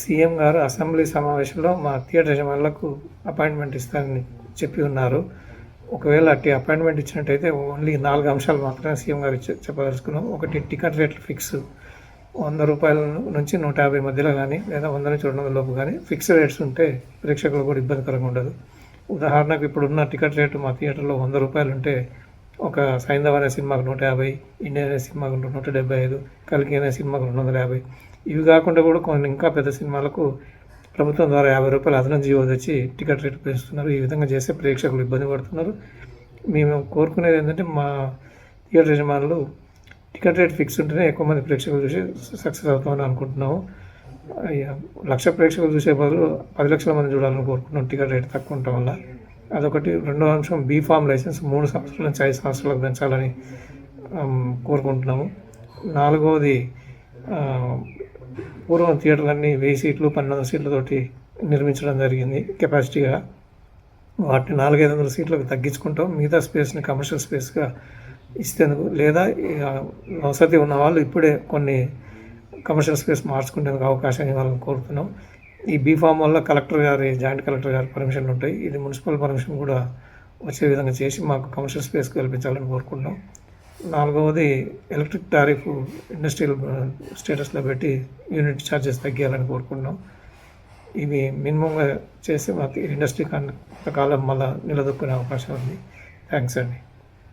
CM గారు assembly సమావేశంలో మా థియేటర్ యజమానులకు అపాయింట్మెంట్ ఇస్తారని చెప్పి ఉన్నారు. ఒకవేళ అట్టి అపాయింట్మెంట్ ఇచ్చినట్టయితే ఓన్లీ నాలుగు అంశాలు మాత్రమే సీఎం గారు చెప్పదలుచుకున్నాం. ఒకటి టికెట్ రేట్లు ఫిక్స్. వంద రూపాయల నుంచి నూట యాభై మధ్యలో కానీ లేదా వంద నుంచి రెండు వందల లోపు కానీ ఫిక్స్ రేట్స్ ఉంటే ప్రేక్షకులు కూడా ఇబ్బందికరంగా ఉండదు. ఉదాహరణకు ఇప్పుడున్న టికెట్ రేటు మా థియేటర్లో వంద రూపాయలు ఉంటే ఒక సైంధవ్ అనే సినిమాకు నూట యాభై ఇండియన్ అనే సినిమాకు నూట డెబ్బై ఐదు కల్కి అనే సినిమాకు రెండు వందల యాభై. ఇవి కాకుండా కూడా కొన్ని ఇంకా పెద్ద సినిమాలకు ప్రభుత్వం ద్వారా యాభై రూపాయలు అదనం జీవో తెచ్చి టికెట్ రేటు పెంచుతున్నారు. ఈ విధంగా చేస్తే ప్రేక్షకులు ఇబ్బంది పడుతున్నారు. మేము కోరుకునేది ఏంటంటే మా థియేటర్ యజమానులు టికెట్ రేట్ ఫిక్స్ ఉంటేనే ఎక్కువ మంది ప్రేక్షకులు చూసి సక్సెస్ అవుతామని అనుకుంటున్నాము. అయ్యా, లక్ష ప్రేక్షకులు చూసే బదులు పది లక్షల మంది చూడాలని కోరుకుంటున్నాం టికెట్ రేట్ తక్కువ ఉండటం వల్ల. అదొకటి. రెండో అంశం బీ లైసెన్స్ మూడు సంవత్సరాల నుంచి ఐదు సంవత్సరాలకు పెంచాలని కోరుకుంటున్నాము. నాలుగవది పూర్వం థియేటర్లన్నీ వెయ్యి సీట్లు పన్నెండు వందల సీట్లతోటి నిర్మించడం జరిగింది కెపాసిటీగా. వాటిని నాలుగైదు వందల సీట్లకు తగ్గించుకుంటాం. మిగతా స్పేస్ని కమర్షియల్ స్పేస్గా ఇస్తేందుకు లేదా ఇక వసతి ఉన్న వాళ్ళు ఇప్పుడే కొన్ని కమర్షియల్ స్పేస్ మార్చుకునేందుకు అవకాశం ఇవ్వాలని కోరుతున్నాం. ఈ బీఫామ్ వల్ల కలెక్టర్ గారి జాయింట్ కలెక్టర్ గారి పర్మిషన్లు ఉంటాయి. ఇది మున్సిపల్ పర్మిషన్ కూడా వచ్చే విధంగా చేసి మాకు కమర్షియల్ స్పేస్ కల్పించాలని కోరుకుంటాం నాలుగవది ఎలక్ట్రిక్ టారిఫ్ ఇండస్ట్రియల్ స్టేటస్లో పెట్టి యూనిట్ ఛార్జెస్ తగ్గియాలని కోరుకుంటున్నాం. ఇవి మినిమంగా చేస్తే మాకు ఇండస్ట్రీ కాలం మళ్ళీ నిలదొక్కునే అవకాశం ఉంది. థ్యాంక్స్ అండి.